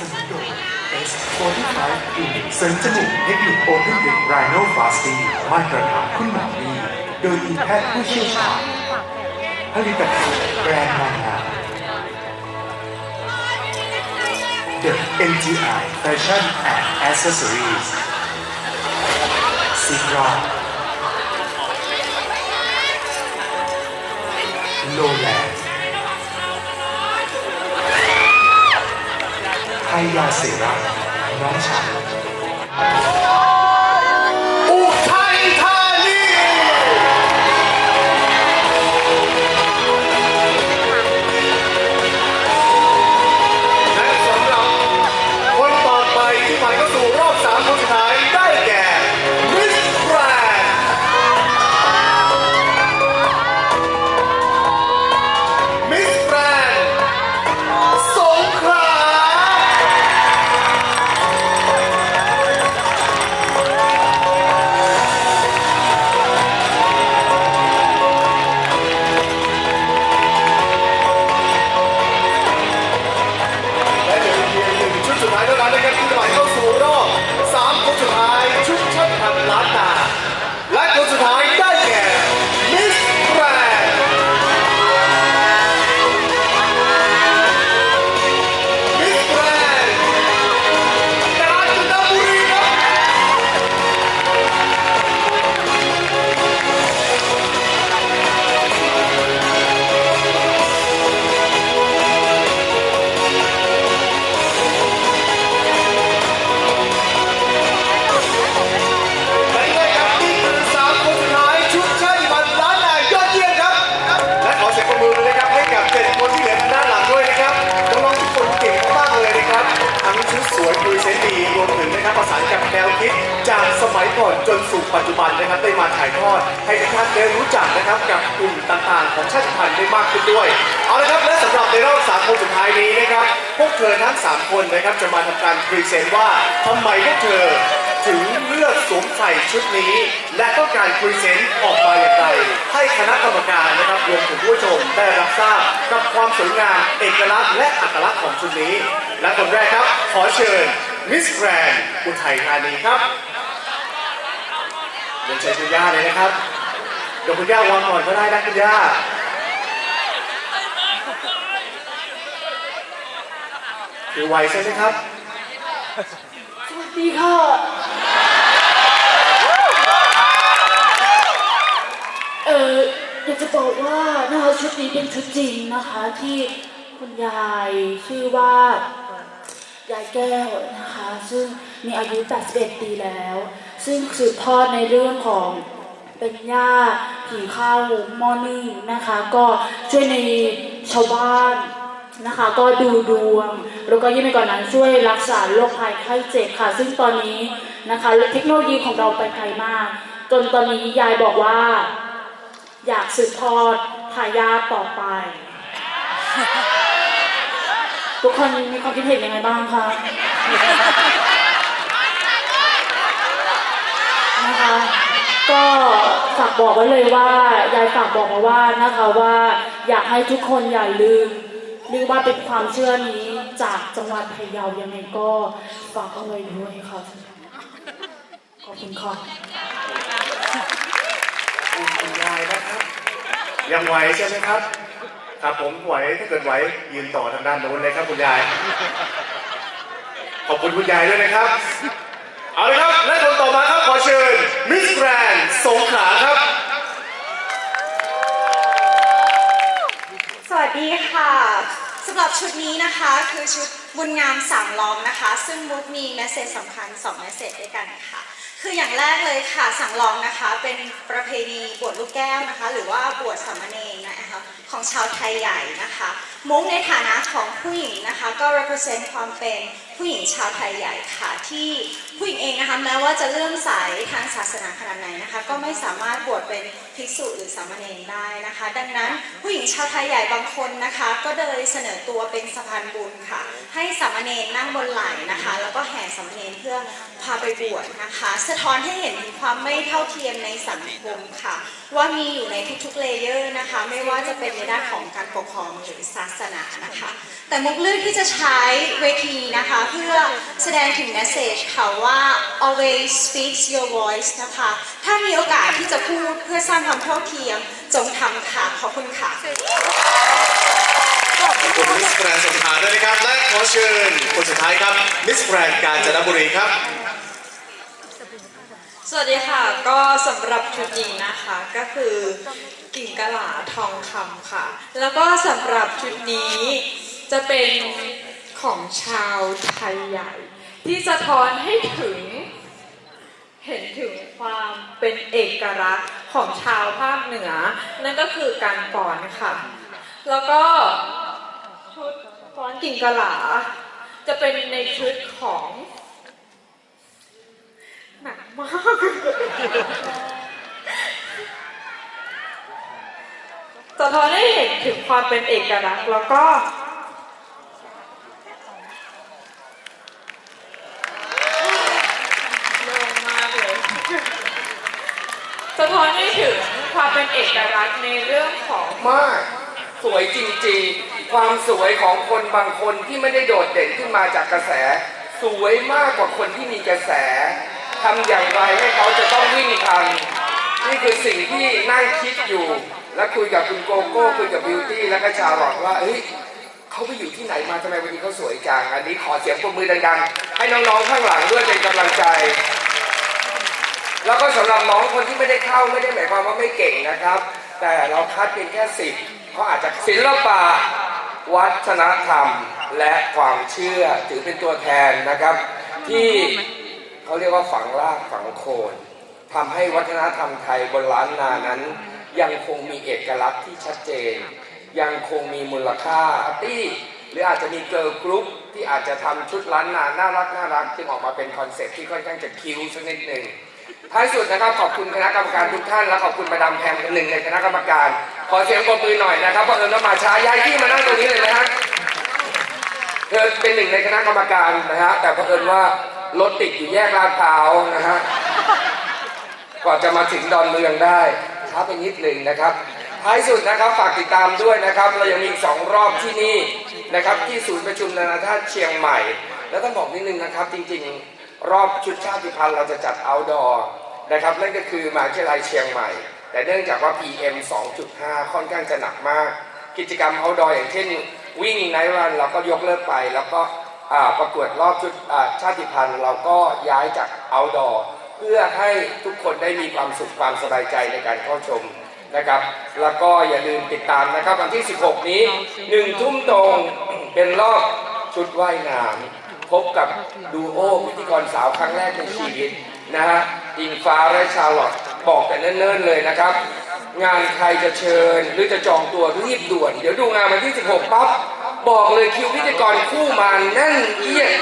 สนุนโดย S45 D เสริมจมูกเทคนิค Open Lip Rhino Fasting มาตรฐานคุณหมอดี โดยทีมแพทย์ผู้เชี่ยวชาญผลิตภัณฑ์แบรนด์นางงาม The MGI Fashion and Accessories Sigma Lowland ยาเสระน้องชาย สู่ปัจจุบันนะครับได้มาถ่ายทอดให้ทุกท่านได้รู้จักนะครับกับกลุ่มต่างๆ ของชาติพันธุ์ได้มากขึ้นด้วย เอาละครับและสำหรับในรอบสามคนสุดท้ายนี้นะครับพวกเธอทั้งสามคนนะครับจะมาทำการพรีเซนต์ว่าทำไมพวกเธอถึงเลือกสวมใส่ชุดนี้ และก็การพรีเซนต์ออกมาอย่างไร ให้คณะกรรมการนะครับรวมถึงผู้ชมได้รับทราบกับความสวยงามเอกลักษณ์และอัตลักษณ์ของชุดนี้ และคนแรกครับ ขอเชิญมิสแกรนอุทัยธานีครับ เรียนเชิญคุณย่าเลยนะครับเดี๋ยวคุณย่าวางก่อนก็ได้นะคุณย่าคือไวใช่ไหมครับสวัสดีค่ะเอออยากจะบอกว่านะคะชุดนี้เป็นชุดจริงนะคะที่คุณยายชื่อว่ายายแก้วนะคะ ซึ่ง มีอายุ 81 ปีแล้ว ซึ่งสืบทอดในเรื่องของเป็นย่าผีเข้าหมอนึ่นะคะ ก็ช่วยในชาวบ้านนะคะ ก็ดูดวง แล้วก็ยิ่งไปกว่านนั้นช่วยรักษาโรคภัยไข้เจ็บค่ะ ซึ่งตอนนี้นะคะเทคโนโลยีของเราไปไกลมาก จนตอนนี้ยายบอกว่า อยากสืบทอดทายาทต่อไป ทุกคนมีความคิดเห็นยังไงบ้างคะ นะคะ ก็ฝากบอกไว้เลยว่ายายฝากบอกมาว่านะคะว่าอยากให้ทุกคนอย่าลืมเรียกว่าเป็นความเชื่อนี้จากจังหวัดพะเยายังไงก็ฝากเอาไว้ด้วยค่ะขอบคุณค่ะคุณยายนะครับ ยังไหวใช่ไหมครับ ครับผมไหวถ้าเกิดไหวยืนต่อทางด้านโน้นเลยครับคุณยาย ขอบคุณคุณยายด้วยนะครับ เอาเลยครับ แกรนสงขลาครับ สวัสดีค่ะสำหรับชุดนี้นะคะคือชุดบุญงามสามล้อมนะคะ ซึ่งมุกมีแมสเซจสำคัญ2แมสเซจด้วยกันค่ะคืออย่างแรกเลยค่ะสังลองนะคะ เป็นประเพณีบวชลูกแก้วนะคะ หรือว่าบวชสามเณรนะคะของชาวไทยใหญ่นะคะ มุกในฐานะของผู้หญิงนะคะ ก็ represent ความเป็นผู้หญิงชาวไทยใหญ่ค่ะ ที่ ผู้หญิงเองนะคะแม้ว่าจะเลื่อมใสทางศาสนาขนาดไหนนะคะ ก็ไม่สามารถบวชเป็นภิกษุหรือสามเณรได้นะคะ ดังนั้นผู้หญิงชาวไทยใหญ่บางคนนะคะ ก็เลยเสนอตัวเป็นสะพานบุญค่ะ ให้สามเณรนั่งบนไหล่นะคะ แล้วก็แห่สามเณรเพื่อพาไปบวชนะคะ สะท้อนให้เห็นถึงความไม่เท่าเทียมในสังคมค่ะ ว่ามีอยู่ในทุกๆเลเยอร์นะคะ ไม่ว่าจะเป็นในด้านของการปกครองหรือศาสนานะคะ แต่มุกเลือกที่จะใช้เวทีนะคะ เพื่อแสดงถึง message ค่ะว่า always speaks your voice นะคะ ถ้ามีโอกาสที่จะพูดเพื่อสร้างความเท่าเทียม จงทำค่ะ ขอบคุณค่ะ ขอบคุณมิสแกรนด์สงขลาด้วยนะครับ และขอเชิญคนสุดท้ายครับมิสแกรนด์กาญจนบุรีครับ สวัสดีค่ะ ก็สำหรับชุดนี้นะคะ ก็คือกิ่งกะหลาทองคำค่ะ แล้วก็สำหรับชุดนี้จะเป็นของชาวไทยใหญ่ ที่สะท้อนให้ถึง เห็นถึงความเป็นเอกลักษณ์ของชาวภาคเหนือ นั่นก็คือการฟ้อนค่ะ แล้วก็ชุดฟ้อนกิ่งกะหลา จะเป็นในชุดของหนักมาก สะท้อนให้เห็นถึงความเป็นเอกลักษณ์แล้วก็ โล่งมากเลย สะท้ อนให้ถึงความเป็นเอกลักษณ์ในเรื่องของมาก สวยจริงๆ ความสวยของคนบางคนที่ไม่ได้โดดเด่นขึ้นมาจากกระแส สวยมากกว่าคนที่มีกระแสทำอย่างไรให้เขาจะต้องวิ่งทันนี่คือสิ่งที่นั่งคิดอยู่ และคุยกับคุณโกโก้คุยกับบิวตี้แล้วก็ชาลอตว่าเฮ้ยเขาไปอยู่ที่ไหนมาทำไมวันนี้เขาสวยจังอันนี้ขอเสียงปรบมือดังๆให้น้องๆข้างหลังด้วยเป็นกำลังใจ แล้วก็สำหรับน้องคนที่ไม่ได้เข้าไม่ได้หมายความว่าไม่เก่งนะครับ แต่เราคัดเพียงแค่สิบเขาอาจจะศิลปะวัฒนธรรมและความเชื่อถือเป็นตัวแทนนะครับ ที่เขาเรียกว่าฝังรากฝังโคนทำให้วัฒนธรรมไทยบนล้านนานั้น ยังคงมีเอกลักษณ์ที่ชัดเจน ยังคงมีมูลค่าที่หรืออาจจะมีเกิร์ลกรุ๊ปที่อาจจะทำชุดล้านนาน่ารักน่ารักจึงออกมาเป็นคอนเซ็ปต์ที่ค่อนข้างจะคิ้วสักนิดหนึ่ง ท้ายสุดนะครับขอบคุณคณะกรรมการทุกท่านและขอบคุณมาดามแพมเป็นหนึ่งในคณะกรรมการ ขอเสียงปรบมือหน่อยนะครับเพราะเอิญว่ามาช้าย้ายที่มานั่งตรงนี้เลยนะฮะเธอเป็นหนึ่งในคณะกรรมการนะฮะแต่เพราะเอิญว่ารถติดอยู่แยกลาดพร้าวนะฮะก่อนจะมาถึงดอนเมืองได้ช้าไปนิดหนึ่งนะครับ ท้ายสุดนะครับฝากติดตามด้วยนะครับ เรายังมีอีกสองรอบที่นี่นะครับ ที่ศูนย์ประชุมนานาชาติเชียงใหม่ แล้วต้องบอกนิดนึงนะครับ จริงๆ รอบชุดชาติพันธุ์เราจะจัด outdoor นะครับนั่นก็คือมหาวิทยาลัยเชียงใหม่ แต่เนื่องจากว่า PM 2.5 ค่อนข้างจะหนักมาก กิจกรรม outdoor อย่างเช่นวิ่งไนท์รันเราก็ยกเลิกไป แล้วก็ประกวดรอบชุดชาติพันธุ์ เราก็ย้ายจาก outdoor เพื่อให้ทุกคนได้มีความสุขความสบายใจในการเข้าชมนะครับ แล้วก็อย่าลืมติดตามนะครับวันที่ 16 นี้หนึ่งทุ่มตรงเป็นรอบชุดว่ายน้ำพบกับดูโอพิธีกรสาวครั้งแรกในชีวิตนะฮะ อิงฟ้าและชาลอตบอกแต่เนิ่นๆเลยนะครับ งานใครจะเชิญหรือจะจองตัวรีบด่วน เดี๋ยวดูงานวันที่ 16 ปั๊บ บอกเลยคิวพิธีกรคู่มาแน่นเอียด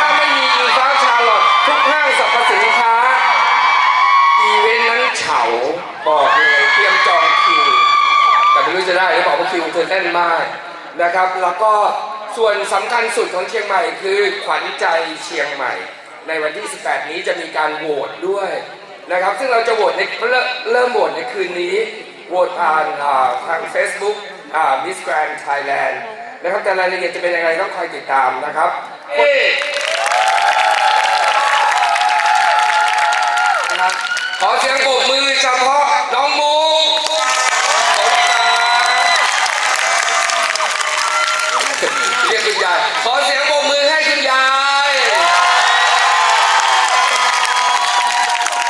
ถ้าไม่มีอิงฟ้าชาลอตทุกห้างสรรพสินค้า อีเวนต์นั้นเฉาบอกเลยเตรียมจองคิว แต่ไม่รู้จะได้หรือเปล่าเพราะคิวเธอแน่นมากนะครับ แล้วก็ส่วนสำคัญสุดของเชียงใหม่คือขวัญใจเชียงใหม่ ในวันที่ 18 นี้จะมีการโหวตด้วยนะครับ ซึ่งเราจะโหวตในเริ่มเริ่มโหวตในคืนนี้ โหวตผ่านอ่าทาง Facebook อ่า Miss Grand Thailand นะครับ แต่รายละเอียดจะเป็นยังไงต้องคอยติดตามนะครับ เอ๊นะครับ ขอเสียงปรบมือเฉพาะน้องมุกขอบคุณครับเรียกคุณยาย ขอเสียงปรบมือให้คุณยาย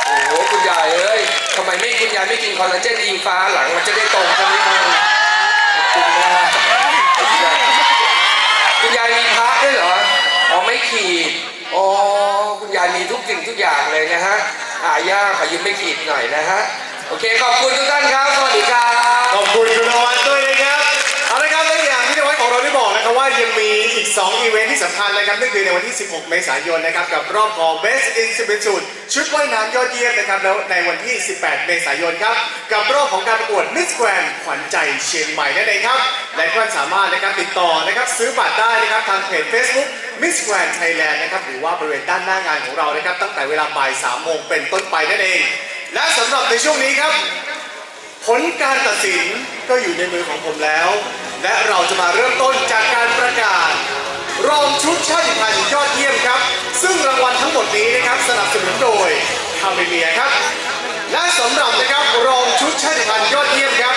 โอ้โหคุณยายเอ้ยทำไมไม่คุณยายไม่กินคอลลาเจนอิงฟ้าหลังมันจะได้ตรงกันนิดนึงขอบคุณมากคุณยายคุณยายมีพระด้วยเหรอ อ๋อไม่ขีดอ๋อคุณยายมีทุก สิ่งทุกอย่างเลยนะฮะอาย่าขอยืมไม่ขีดหน่อยนะฮะ โอเค ขอบคุณทุกท่านครับ สวัสดีครับ ขอบคุณคุณนวัดด้วยนะครับเอาละครับและอย่างที่นวัดของเราได้บอกนะครับว่ายังมีอีก 2 อีเวนท์ที่สำคัญนะครับนั่นคือในวันที่ 16 เมษายนนะครับกับรอบของ Best in s i m i t u d ชุดว่ายน้ำยอดเยี่ยมนะครับแล้วในวันที่ 18 เมษายนครับกับรอบของการประกวด Miss Grand ขวัญใจเชียงใหม่นั่นเองครับและท่านสามารถนะครับติดต่อนะครับซื้อบัตรได้นะครับทางเพจ Facebook มิสแ Grand Thailand นะครับหรือว่าบริเวณด้านหน้างานของเรานะครับ ตั้งแต่เวลาบ่ายสามโมงเป็นต้นไปนั่นเอง และสำหรับในช่วงนี้ครับ ผลการตัดสินก็อยู่ในมือของผมแล้ว และเราจะมาเริ่มต้นจากการประกาศ รองชุดชาติพันธุ์ยอดเยี่ยมครับ ซึ่งรางวัลทั้งหมดนี้นะครับสนับสนุนโดยคาเมเมียครับ และสำหรับนะครับรองชุดชาติพันธุ์ยอดเยี่ยมครับ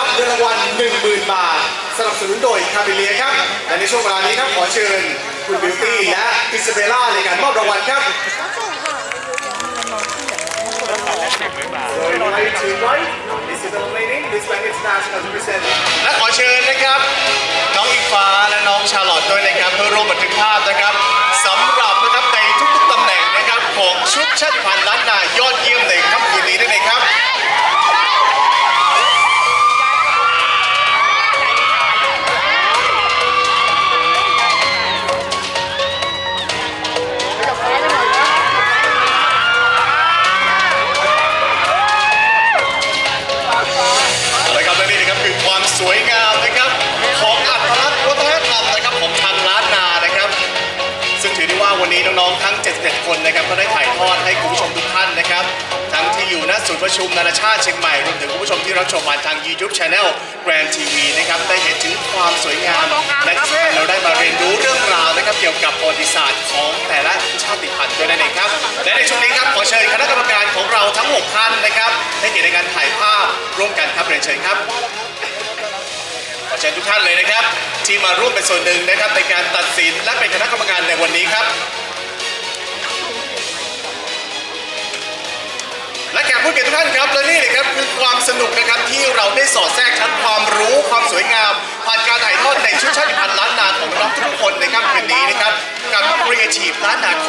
รับเงินรางวัล10,000 บาท สนับสนุนโดยคาเบเลียครับ และในช่วงเวลานี้ครับขอเชิญคุณบิวตี้และอิสเบล่าในการมอบรางวัลครับ ประชุมนานาชาติเชียงใหม่รวมถึงคุณผู้ชมที่รับชมผ่านทาง YouTube Channel Grand TV นะครับได้เห็นถึงความสวยงามและที่เราได้มาเรียนรู้เรื่องราวนะครับเกี่ยวกับประวัติศาสตร์ของแต่ละชาติพันธุ์ด้วยนั่นเองครับและในช่วงนี้ครับขอเชิญคณะกรรมการของเราทั้ง 6 ท่านนะครับให้เกียรติในการถ่ายภาพร่วมกันครับเรียนเชิญครับขอเชิญทุกท่านเลยนะครับ ที่มาร่วมเป็นส่วนหนึ่งนะครับในการตัดสินและเป็นคณะกรรมการในวันนี้ครับ และแขกผู้เกียรติทุกท่านครับและนี่เลยครับคือความสนุกนะครับที่เราได้สอดแทรกทั้งความรู้ความสวยงามผ่านการถ่ายทอดในชุดชาติพันธุ์ล้านนาของน้องทุกคนในค่ำคืนนี้นะครับกับ Creative ล้านนาคอ